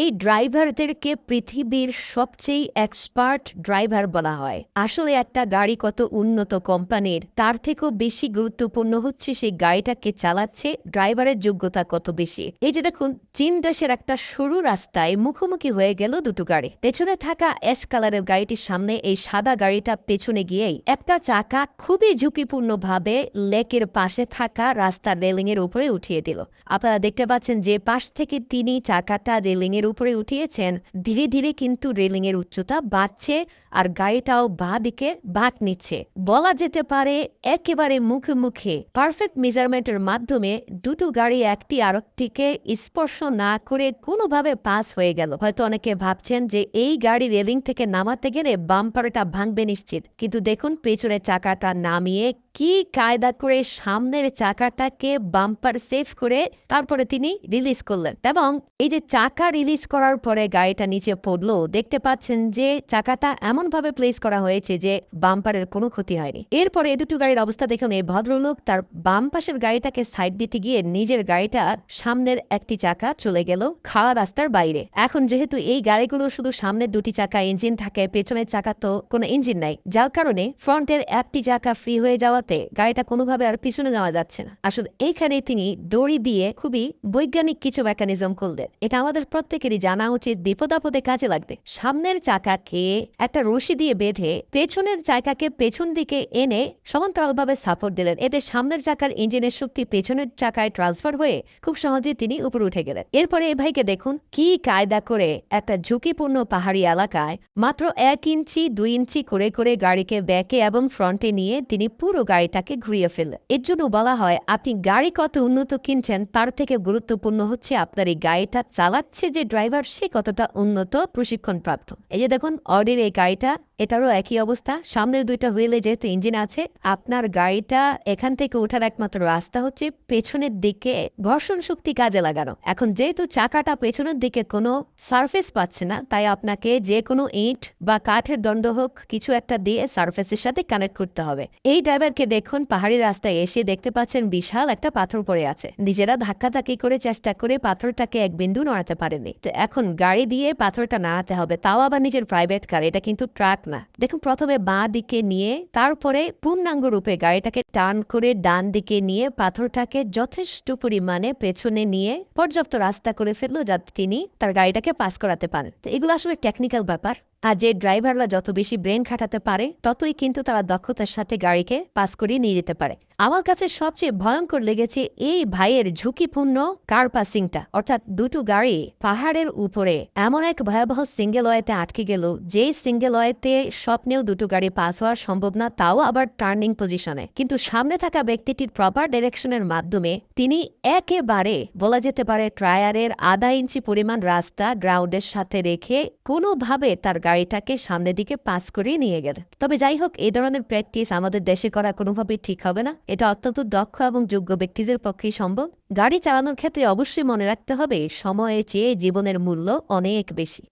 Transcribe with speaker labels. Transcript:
Speaker 1: এই ড্রাইভারদেরকে পৃথিবীর সবচেয়ে এক্সপার্ট ড্রাইভার বলা হয়। আসলে একটা গাড়ি কত উন্নত কোম্পানির, তার থেকেও বেশি গুরুত্বপূর্ণ হচ্ছে সেই গাড়িটাকে চালাচ্ছে, ড্রাইভারের যোগ্যতা কত বেশি। এই যে দেখুন, চীন দেশের একটা সরু রাস্তায় মুখোমুখি হয়ে গেল দুটো গাড়ি। পেছনে থাকা অ্যাশ কালারের গাড়িটির সামনে এই সাদা গাড়িটা পেছনে গিয়েই একটা চাকা খুবই ঝুঁকিপূর্ণভাবে লেকের পাশে থাকা রাস্তার রেলিং এর উপরে উঠিয়ে দিল। আপনারা দেখতে পাচ্ছেন যে পাশ থেকে তিনি চাকাটা রেলিং এর উপরে উঠিয়েছেন, ধীরে ধীরে কিন্তু রেলিং এর উচ্চতা বাড়ছে আর গাড়িটাও বা দিকে বাঁক নিচ্ছে। বলা যেতে পারে একেবারে মুখে মুখে পারফেক্ট মেজারমেন্টের মাধ্যমে দুটো গাড়ি একটি আরেকটিকে স্পর্শ না করে কোনোভাবে পাস হয়ে গেল। হয়তো অনেকে ভাবছেন যে এই গাড়ি রেলিং থেকে নামাতে গেলে বাম্পারটা ভাঙবে নিশ্চিত। কিন্তু দেখুন, পেছনের চাকাটা নামিয়ে কি কায়দা করে সামনের চাকাটাকে বাম্পার সেফ করে তারপরে তিনি রিলিজ করলেন এবং এই যে চাকা রিলিজ করার পরে গাড়িটা নিচে পড়ল, দেখতে পাচ্ছেন যে চাকাটা এমনভাবে প্লেস করা হয়েছে যে বাম্পারের কোনো ক্ষতি হয়নি। এরপরে এ দুটো গাড়ির অবস্থা দেখুন এই ভদ্রলোক তার বাম পাশের গাড়িটাকে সাইড দিতে গিয়ে নিজের গাড়িটা সামনের একটি চাকা চলে গেল খাওয়া রাস্তার বাইরে। এখন যেহেতু এই গাড়িগুলো শুধু সামনের দুটি চাকা ইঞ্জিন থাকে, পেছনের চাকা তো কোনো ইঞ্জিন নাই, যার কারণে ফ্রন্টের একটি চাকা ফ্রি হয়ে যাওয়াতে গাড়িটা কোনোভাবে আর পিছনে যাওয়া যাচ্ছে না। আসলে এইখানে তিনি দড়ি দিয়ে খুবই বৈজ্ঞানিক কিছু মেকানিজম করলেন এটা আমাদের প্রত্যেকেরই জানা উচিত বিপদ আপদে কাজে লাগবে। সামনের চাকাকে একটা রশি দিয়ে বেঁধে পেছনের চাকাকে পেছন দিকে এনে সমান্তরালভাবে সাপোর্ট দিলেন। এতে সামনের চাকার ইঞ্জিনের শক্তি পেছনের চাকায় ট্রান্সফার হয়ে খুব সহজে তিনি উপরে উঠে গেলেন। এরপরে এই ভাইকে দেখুন কি কায়দা করে একটা ঝুঁকিপূর্ণ পাহাড়ি এলাকায় মাত্র এক ইঞ্চি, দুই ইঞ্চি করে করে গাড়িকে ব্যাকে এবং ফ্রন্টে নিয়ে তিনি পুরো গাড়িটাকে ঘুরিয়ে ফেলে এর জন্য বলা হয়, আপনি গাড়ি কত উন্নত কিনছেন তার থেকে গুরুত্বপূর্ণ হচ্ছে আপনার এই গাড়িটা চালাচ্ছে যে ড্রাইভার, সে কতটা উন্নত প্রশিক্ষণ প্রাপ্ত এই যে দেখুন অডির এই গাড়িটা এটারও একই অবস্থা। সামনের দুইটা হুইলে যেহেতু ইঞ্জিন আছে, আপনার গাড়িটা এখান থেকে ওঠার একমাত্র রাস্তা হচ্ছে পেছনের দিকে ঘর্ষণ শক্তি কাজে লাগানো। এখন যেহেতু চাকাটা পেছনের দিকে কোনো সারফেস পাচ্ছে না, তাই আপনাকে যে কোনো ইট বা কাঠের দণ্ড হোক কিছু একটা দিয়ে সারফেসের সাথে কানেক্ট করতে হবে। এই ড্রাইভারকে দেখুন, পাহাড়ি রাস্তায় এসে দেখতে পাচ্ছেন বিশাল একটা পাথর পড়ে আছে। নিজেরা ধাক্কাধাক্কি করে চেষ্টা করে পাথরটাকে এক বিন্দু নড়াতে পারেনি এখন গাড়ি দিয়ে পাথরটা নাড়াতে হবে, তাও আবার নিজের প্রাইভেট কার এটা কিন্তু ট্রাক না দেখুন, প্রথমে বাঁ দিকে নিয়ে তারপরে পূর্ণাঙ্গ রূপে গাড়িটাকে টার্ন করে ডান দিকে নিয়ে পাথরটাকে যথেষ্ট পরিমাণে পেছনে নিয়ে পর্যাপ্ত রাস্তা করে ফেলল যাতে তিনি তার গাড়িটাকে পাস করাতে পারেন। তো এগুলো আসলে টেকনিক্যাল ব্যাপার। আর যে ড্রাইভাররা যত বেশি ব্রেন খাটাতে পারে, ততই কিন্তু তারা দক্ষতার সাথে গাড়িকে পাস করিয়ে নিয়ে যেতে পারে। আমার কাছে সবচেয়ে ভয়ঙ্কর লেগেছে এই ভাইয়ের ঝুঁকিপূর্ণ কার পাসিংটা অর্থাৎ দুটো গাড়ি পাহাড়ের উপরে এমন এক ভয়াবহ সিঙ্গেল ওয়েতে আটকে গেল, যে সিঙ্গেল ওয়েতে স্বপ্নেও দুটো গাড়ি পাস হওয়া সম্ভব না, তাও আবার টার্নিং পজিশনে কিন্তু সামনে থাকা ব্যক্তিটির প্রপার ডিরেকশনের মাধ্যমে তিনি একেবারে বলা যেতে পারে ট্রায়ারের আধা ইঞ্চি পরিমাণ রাস্তা গ্রাউন্ডের সাথে রেখে কোনোভাবে তার গাড়িটাকে সামনের দিকে পাস করিয়ে নিয়ে গেলে। তবে যাই হোক, এই ধরনের প্র্যাকটিস আমাদের দেশে করা কোনোভাবেই ঠিক হবে না। এটা অত্যন্ত দক্ষ এবং যোগ্য ব্যক্তিদের পক্ষেই সম্ভব। গাড়ি চালানোর ক্ষেত্রে অবশ্যই মনে রাখতে হবে, সময়ের চেয়ে জীবনের মূল্য অনেক বেশি।